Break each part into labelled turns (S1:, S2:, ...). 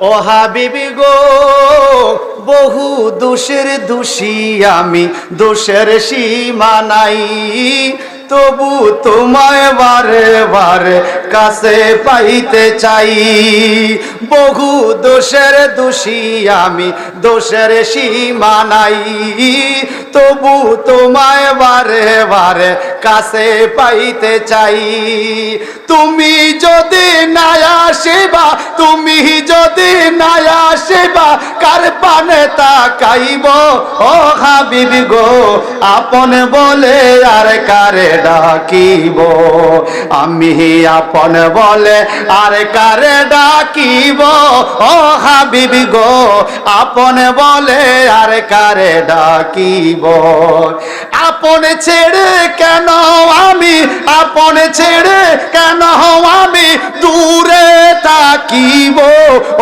S1: ও হাবিবি গো, বহু দোষের দোষী আমি, দোষের সীমা নাই। তবু তোমায় বারে বারে কাছে পাইতে চাই। বহু দোষের দোষী আমি, দোষের সীমা নাই। তবু তোমায় বারে বারে কাছে পাইতে চাই। তুমি যদি তুমি যদি না আসিবা, কার পানে তাকাইব? ও হাবিবি গো, আপন বলে আর কারে ডাকিব? আমি আপন বলে আর কারে ডাকিব? ও হাবিবি গো, আপন বলে আর কারে ডাকিব? আপন ছেড়ে কেন আমি? আপন ছেড়ে কেন আমি দূরে তাকিব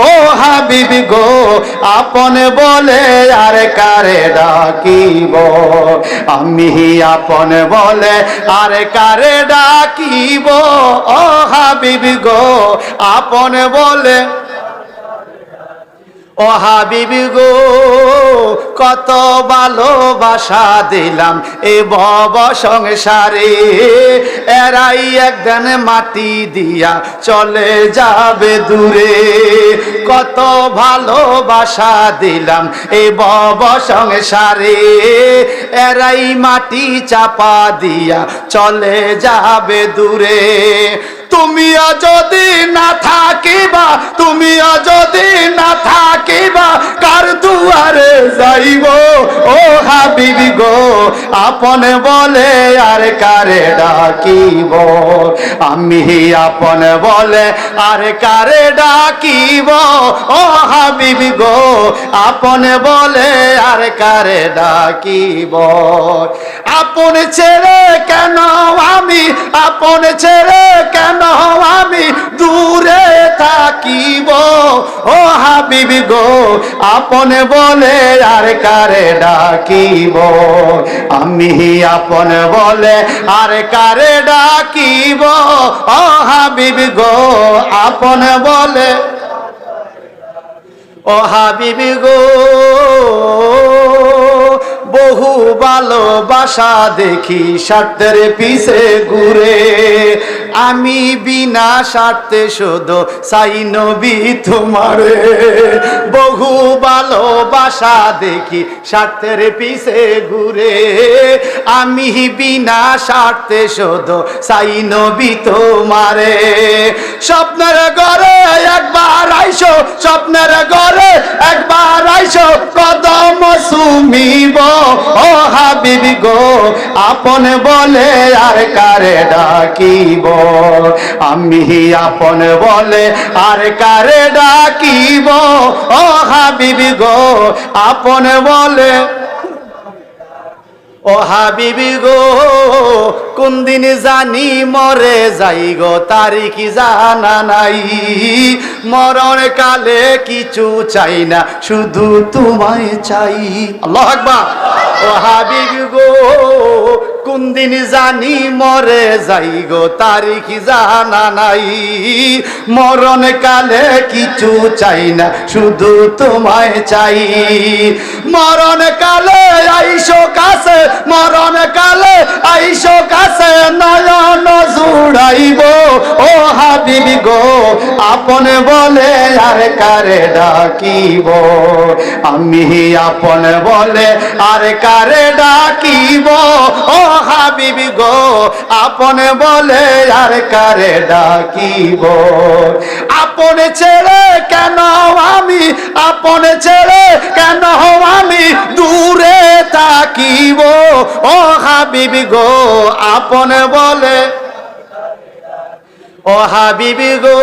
S1: ও হাবিবি গো, আপন বলে আর কারে ডাকিব? আমি আপন বলে আর কারে ডাকিব? ও হাবিবি গো, আপন বলে ও হাবিবি গো, কত ভালোবাসা দিলাম এ বব সংসারে। এরাই একদিন মাটি দিয়া চলে যাবে দূরে। কত ভালোবাসা দিলাম এ বব সংসারে। এরাই মাটি চাপা দিয়া চলে যাবে দূরে। তুমিও যদি না থাকিবা তুমিও যদি না থাকিবা, কার দুয়ারে যাইব? ও হাবিবি গো, আপন বলে আর কারে ডাকিব? আমি আপন বলে আর কারে ডাকিব? ও হাবিবি গো, আপন বলে আর কারে ডাকিব? আপন ছেড়ে কেন আমি? আপন ছেড়ে কেন আমি? দূরে থাকিব। ও হাবিবি গো, আপন বলে আর কারে ডাকিব? আমি আপন বলে আর কারে ডাকিব? ও হাবিবি গো, আপন বলে। ও হাবিবি গো ভালোবাসা দেখি স্বার্থের পিছে ঘুরে। আমি বিনা স্বার্থে শুধু সাই নবী তোমারে। বহু ভালোবাসা দেখি স্বার্থের পিছে ঘুরে। আমি বিনা স্বার্থে শুধু সাই নবী তোমারে। স্বপ্নের ঘরে একবার আইসো, স্বপ্নের একবার আইসো কদম সুমিব, ও হাবিব গো, আপন বলে আর কারে ডাকিব? আমি আপন বলে আর কারে ডাকিব? ও হাবিব গো, আপন বলে ও হাবিবি গো, কোন দিন জানি মরে যাই গো, তারিখি জানা নাই। মরণ কালে কিছু চাই না, শুধু তোমায় চাই। আল্লাহ আকবার। ও হাবিবি গো কোন দিন জানি মরে যাই গো, তারিখি জানা নাই। মরণ কালে কিছু চাই না, শুধু তোমায় চাই। মরণ কালে আইসো কাছে, মরণ কালে আইসো কাছে, নয়ন জুড়াইব। ও হাবিবি গো, আপন বলে আর কারে ডাকিব? আমি আপন বলে আর কারে ডাকিব? ও হাবিবি গো, আপন বলে আর কারে ডাকিব? আপন ছেড়ে কেন আমি, আপন ছেড়ে কেন আমি দূরে তাকিব ও হাবিবি গো, আপন বলে, ও হাবিবি গো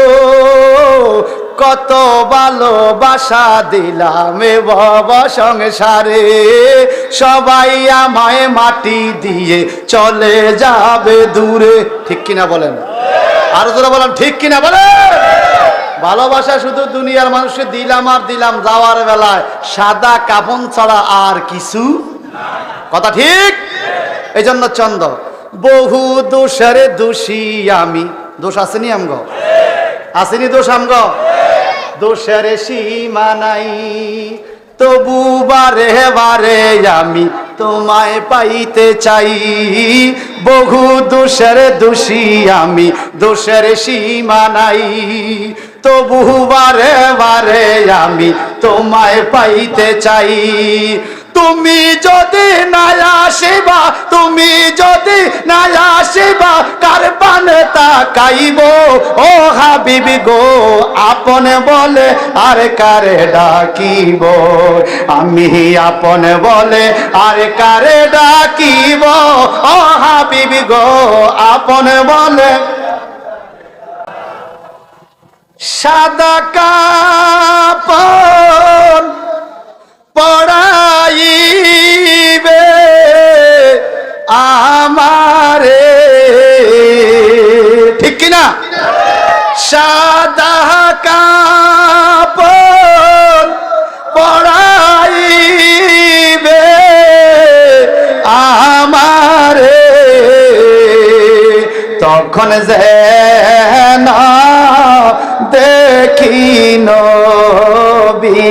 S1: কত ভালোবাসা দিলাম বব সংসারে সবাই আমায় মাটি দিয়ে চলে যাবে দূরে। ঠিক কিনা বলেন? আরও তোরা বলেন, ঠিক কিনা বলেন? ভালোবাসা শুধু দুনিয়ার মানুষকে দিলাম আর দিলাম যাওয়ার বেলায়। সাদা কাফন ছাড়া আর কিছু কথা ঠিক? এই জন্য চন্দ বহু দোষের দোষী আমি। দোষ আসেনি আমগো? আসেনি দোষ আমগো? দোষের সীমা নাই। তবু বারে বারে আমি তোমায় পাইতে চাই। বহু দোষের দোষী আমি, দোষের সীমা নাই। তবু বারে বারে আমি তোমায় পাইতে চাই। তুমি যদি না আসিবা, তুমি যদি না আসিবা, কার পানে তাকাইব? ও হাবিবি গো, আপন বলে আর কারে ডাকিব? আমি আপন বলে আর কারে ডাকিব? ও হাবিবি গো, আপন বলে। সাদা কাপড় পড়াইবে সাদা কাপড় পড়াইবে আমারে। তখন যে না দেখি নবী।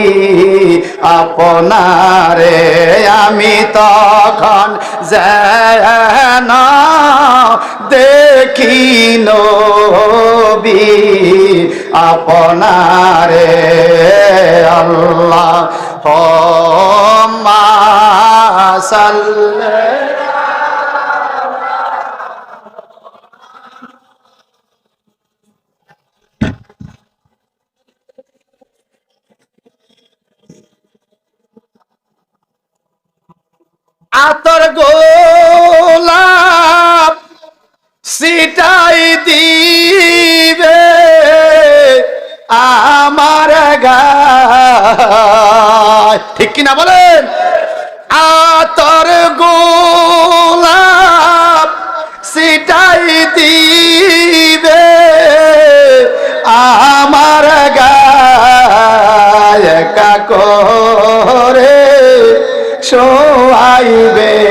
S1: আপনারে আমি তখন যেন দেখি নবি। আপনারে আল্লাহ গোলাপ সিটাই দিবে আমার গায়। ঠিক কিনা বলেন? আতর গোলাপ সিটাই দিবে আমার গায়। একা করে শোয়াইবে।